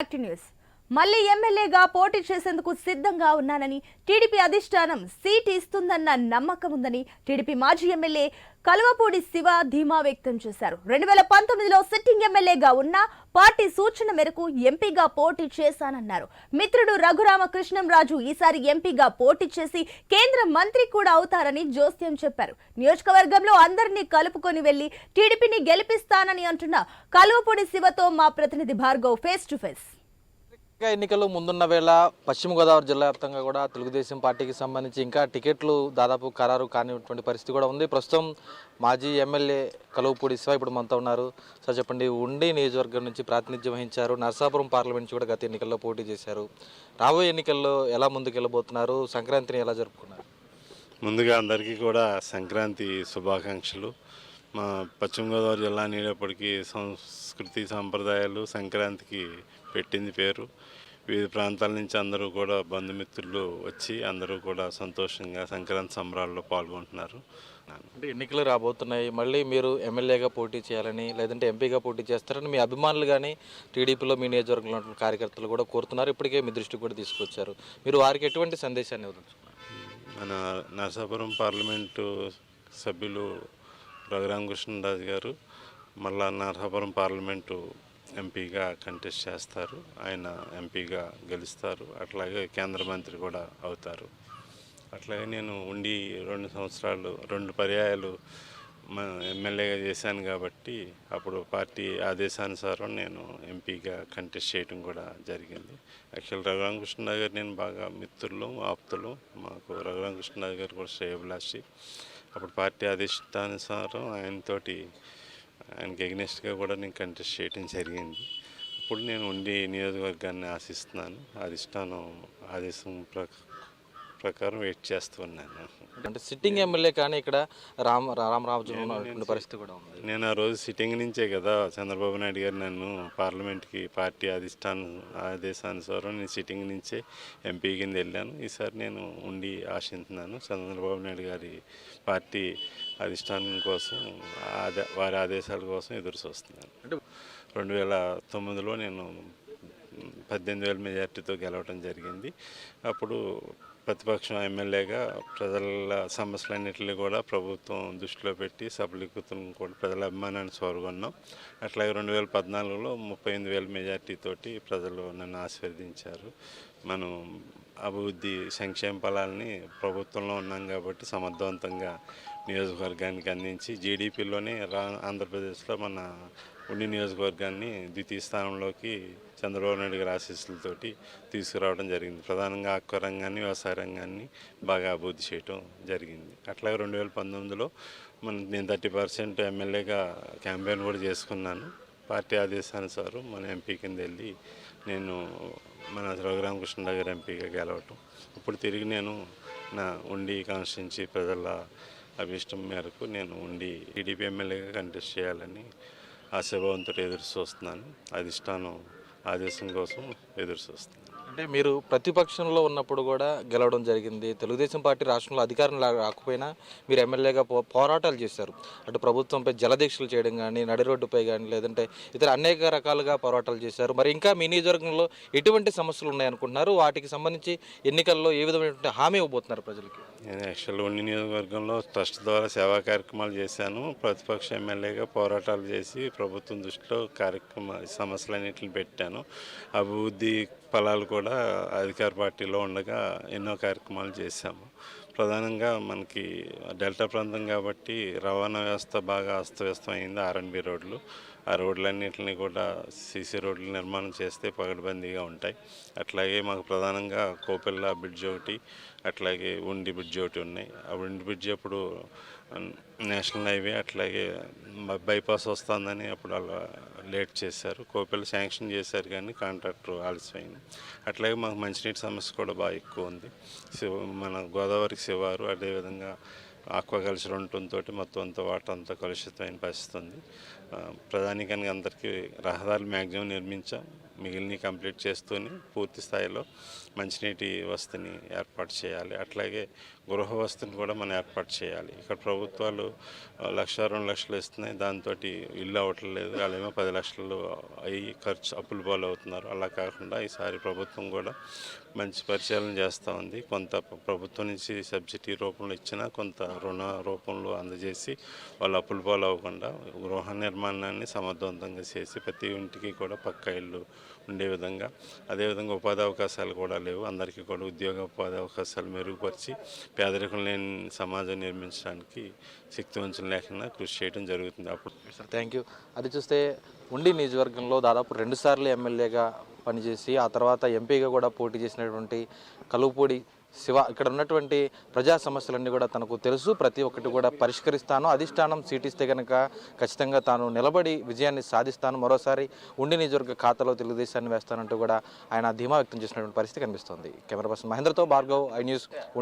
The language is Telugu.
యాక్టివ్ న్యూస్ మళ్ళీ ఎమ్మెల్యేగా పోటీ చేసేందుకు సిద్ధంగా ఉన్నానని టీడీపీ అధిష్టానం సీట్ ఇస్తుందన్న నమ్మకం ఉందని టీడీపీ మాజీ ఎమ్మెల్యే కలువపూడి శివ ధీమా వ్యక్తం చేశారు. రెండు వేల పంతొమ్మిదిలో సిట్టింగ్ ఎమ్మెల్యేగా ఉన్న పార్టీ సూచన మేరకు ఎంపీగా పోటీ చేశానన్నారు. మిత్రుడు రఘురామకృష్ణంరాజు ఈసారి ఎంపీగా పోటీ చేసి కేంద్ర మంత్రి కూడా అవుతారని జోస్యం చెప్పారు. నియోజకవర్గంలో అందరినీ కలుపుకొని వెళ్ళి టీడీపీని గెలిపిస్తానని అంటున్న కలువపూడి శివతో మా ప్రతినిధి భార్గవ్ ఫేస్ టు ఫేస్ ఎన్నికలు ముందున్న వేళ పశ్చిమ గోదావరి జిల్లా వ్యాప్తంగా కూడా తెలుగుదేశం పార్టీకి సంబంధించి ఇంకా టికెట్లు దాదాపు ఖరారు కానిటువంటి పరిస్థితి కూడా ఉంది. ప్రస్తుతం మాజీ ఎమ్మెల్యే కలువపూడి శివ ఇప్పుడు మనతో ఉన్నారు. సార్ చెప్పండి. ఉండి నియోజకవర్గం నుంచి ప్రాతినిధ్యం వహించారు. నరసాపురం పార్లమెంట్ నుంచి కూడా గత ఎన్నికల్లో పోటీ చేశారు. రాబోయే ఎన్నికల్లో ఎలా ముందుకెళ్ళబోతున్నారు? సంక్రాంతిని ఎలా జరుపుకున్నారు? ముందుగా అందరికీ కూడా సంక్రాంతి శుభాకాంక్షలు. మా పశ్చిమ గోదావరి జిల్లా అనేటప్పటికీ సంస్కృతి సాంప్రదాయాలు సంక్రాంతికి పెట్టింది పేరు. వివిధ ప్రాంతాల నుంచి అందరూ కూడా బంధుమిత్రులు వచ్చి అందరూ కూడా సంతోషంగా సంక్రాంతి సంబరాల్లో పాల్గొంటున్నారు. అంటే ఎన్నికలు రాబోతున్నాయి. మళ్ళీ మీరు ఎమ్మెల్యేగా పోటీ చేయాలని లేదంటే ఎంపీగా పోటీ చేస్తారని మీ అభిమానులు కానీ టీడీపీలో మీ నియోజకవర్గంలో కార్యకర్తలు కూడా కోరుతున్నారు. ఇప్పటికే మీ దృష్టికి కూడా తీసుకొచ్చారు. మీరు వారికి ఎటువంటి సందేశాన్ని వదులుతున్నారు మన నరసాపురం పార్లమెంటు సభ్యులు రఘురామకృష్ణరాజు గారు మళ్ళా నరసాపురం పార్లమెంటు ఎంపీగా కంటెస్ట్ చేస్తారు. ఆయన ఎంపీగా గెలుస్తారు. అట్లాగే కేంద్ర మంత్రి కూడా అవుతారు. అట్లాగే నేను ఉండి రెండు సంవత్సరాలు రెండు పర్యాయాలు మా ఎమ్మెల్యేగా చేశాను కాబట్టి అప్పుడు పార్టీ ఆదేశానుసారం నేను ఎంపీగా కంటెస్ట్ చేయడం కూడా జరిగింది. యాక్చువల్ రఘురామకృష్ణరావు గారు నేను బాగా మిత్రులు ఆప్తులు. మాకు రఘురామకృష్ణరావు గారు కూడా శ్రేయభిలాషి. అప్పుడు పార్టీ అధిష్టానుసారం ఆయనతోటి ఆయనకి ఎగ్నెస్ట్గా కూడా నేను కంటెస్ట్ చేయడం జరిగింది. ఇప్పుడు నేను ఉండి నియోజకవర్గాన్ని ఆశిస్తున్నాను. అధిష్టానం ఆదేశం ప్రకారం ప్రకారం వెయిట్ చేస్తున్నాను అంటే సిట్టింగ్ ఎమ్మెల్యే కానీ ఇక్కడ రామ రామరాజు ఉన్నటువంటి పరిస్థితి కూడా ఉంది. నేను ఆ రోజు సిట్టింగ్ నుంచే కదా చంద్రబాబు నాయుడు గారు నన్ను పార్లమెంట్కి పార్టీ అధిష్టాన ఆదేశానుసారం నేను సిట్టింగ్ నుంచే ఎంపీ కింద వెళ్ళాను. ఈసారి నేను ఉండి ఆశిస్తున్నాను చంద్రబాబు నాయుడు గారి పార్టీ అధిష్టానం కోసం వారి ఆదేశాల కోసం ఎదురు చూస్తున్నాను. అంటే రెండు వేల తొమ్మిదిలో నేను పద్దెనిమిది వేల మెజార్టీతో గెలవడం జరిగింది. అప్పుడు ప్రతిపక్షం ఎమ్మెల్యేగా ప్రజల సమస్యలన్నింటినీ కూడా ప్రభుత్వం దృష్టిలో పెట్టి సఫలీకృతం కూడా ప్రజల అభిమానాన్ని సోరుకున్నాం అట్లాగే రెండు వేల పద్నాలుగులో ముప్పై ఎనిమిది వేల మెజార్టీతోటి ప్రజలు నన్ను ఆశీర్వదించారు. మనం అభివృద్ధి సంక్షేమ ఫలాల్ని ప్రభుత్వంలో ఉన్నాం కాబట్టి సమర్థవంతంగా నియోజకవర్గానికి అందించి జీడిపిలోనే రా ఆంధ్రప్రదేశ్లో మన ఉండి నియోజకవర్గాన్ని ద్వితీయ స్థానంలోకి చంద్రబాబు నాయుడు గారి ఆశీస్సులతోటి తీసుకురావడం జరిగింది. ప్రధానంగా ఆక్వ రంగాన్ని వ్యవసాయ రంగాన్ని బాగా అభివృద్ధి చేయడం జరిగింది. అట్లాగే రెండు వేల పంతొమ్మిదిలో మన నేను థర్టీ పర్సెంట్ ఎమ్మెల్యేగా క్యాంపెయిన్ కూడా చేసుకున్నాను. పార్టీ ఆదేశానుసారం మన ఎంపీ కింద వెళ్ళి నేను మన రఘురామకృష్ణరావు గారు ఎంపీగా గెలవటం. ఇప్పుడు తిరిగి నేను నా ఉండి కాన్స్టిట్యున్సీ ప్రజల అభిష్టం మేరకు నేను ఉండి టీడీపీ ఎమ్మెల్యేగా కంటెస్ట్ చేయాలని ఆశాభావంతో ఎదురు చూస్తున్నాను. అధిష్టానం ఆదేశం కోసం ఎదురు చూస్తున్నాను. అంటే మీరు ప్రతిపక్షంలో ఉన్నప్పుడు కూడా గెలవడం జరిగింది. తెలుగుదేశం పార్టీ రాష్ట్రంలో అధికారం రాకపోయినా మీరు ఎమ్మెల్యేగా పో పోరాటాలు చేశారు. అటు ప్రభుత్వంపై జలదీక్షలు చేయడం కానీ నడి రోడ్డుపై కానీ లేదంటే ఇతర అనేక రకాలుగా పోరాటాలు చేశారు. మరి ఇంకా మీ నియోజకవర్గంలో ఎటువంటి సమస్యలు ఉన్నాయనుకుంటున్నారు వాటికి సంబంధించి ఎన్నికల్లో ఏ విధమైనటువంటి హామీ ఇవ్వబోతున్నారు ప్రజలకి? నేను యాక్చువల్ ఉండి నియోజకవర్గంలో ట్రస్ట్ ద్వారా సేవా కార్యక్రమాలు చేశాను. ప్రతిపక్ష ఎమ్మెల్యేగా పోరాటాలు చేసి ప్రభుత్వం దృష్టిలో కార్యక్రమ సమస్యలన్నింటిని పెట్టాను. అభివృద్ధి ఫలాలు కూడా అధికార పార్టీలో ఉండగా ఎన్నో కార్యక్రమాలు చేశాము. ప్రధానంగా మనకి డెల్టా ప్రాంతం కాబట్టి రవాణా వ్యవస్థ బాగా అస్తవ్యస్తం అయింది ఆర్ఎన్బి రోడ్లు. ఆ రోడ్లన్నింటినీ కూడా సీసీ రోడ్లు నిర్మాణం చేస్తే పగడబందీగా ఉంటాయి. అట్లాగే మాకు ప్రధానంగా కోపెల్ల బ్రిడ్జ్ ఒకటి అట్లాగే ఉండి బ్రిడ్జ్ ఒకటి ఉన్నాయి. ఆ ఉండి బ్రిడ్జ్ అప్పుడు నేషనల్ హైవే అట్లాగే బైపాస్ వస్తుందని అప్పుడు అలా లేట్ చేశారు కోపెల్ల శాంక్షన్ చేశారు కానీ కాంట్రాక్టర్ ఆలస్యమైంది. అట్లాగే మాకు మంచినీటి సమస్య కూడా బాగా ఎక్కువ ఉంది. శివ మన గోదావరికి శివారు అదేవిధంగా ఆక్వా కల్చర్ ఉండటంతో మొత్తం అంతా వాటర్ అంతా కలుషితమైన పరిస్థితి ఉంది. ప్రధానికానికి అందరికీ రహదారులు మ్యాక్సిమం నిర్మించాం. మిగిలిన కంప్లీట్ చేస్తూనే పూర్తి స్థాయిలో మంచినీటి వసతిని ఏర్పాటు చేయాలి. అట్లాగే గృహ వసతిని కూడా మనం ఏర్పాటు చేయాలి. ఇక్కడ ప్రభుత్వాలు లక్ష రెండు లక్షలు ఇస్తున్నాయి. దాంతో ఇల్లు అవ్వట్లేదు వాళ్ళేమో పది లక్షలు అయ్యి ఖర్చు అప్పులు పాలు అవుతున్నారు అలా కాకుండా ఈసారి ప్రభుత్వం కూడా మంచి పరిశీలన చేస్తూ ఉంది. కొంత ప్రభుత్వం నుంచి సబ్సిడీ రూపంలో ఇచ్చినా కొంత రుణ రూపంలో అందజేసి వాళ్ళు అప్పులు పాలు అవ్వకుండా గృహ నిర్మాణాన్ని సమర్థవంతంగా చేసి ప్రతి ఇంటికి కూడా పక్క ఇల్లు ఉండే విధంగా. అదేవిధంగా ఉపాధి అవకాశాలు కూడా లేవు. అందరికీ కూడా ఉద్యోగ ఉపాధి అవకాశాలు మెరుగుపరిచి పేదరికం లేని సమాజం నిర్మించడానికి శక్తివంచన లేకుండా కృషి చేయడం జరుగుతుంది అప్పుడు. థ్యాంక్ యూ అది చూస్తే ఉండి నియోజకవర్గంలో దాదాపు రెండుసార్లు ఎమ్మెల్యేగా పనిచేసి ఆ తర్వాత ఎంపీగా కూడా పోటీ చేసినటువంటి కలుపుపూడి శివ ఇక్కడ ఉన్నటువంటి ప్రజా సమస్యలన్నీ కూడా తనకు తెలుసు. ప్రతి ఒక్కటి కూడా పరిష్కరిస్తాను. అధిష్టానం సీటిస్తే కనుక ఖచ్చితంగా తాను నిలబడి విజయాన్ని సాధిస్తాను. మరోసారి ఉండి నియోజకవర్గ ఖాతాలో తెలుగుదేశాన్ని వేస్తానంటూ కూడా ఆయన ధీమా వ్యక్తం చేసినటువంటి పరిస్థితి కనిపిస్తోంది. కెమెరా పర్సన్ మహేంద్రతో భార్గవ్ ఐ న్యూస్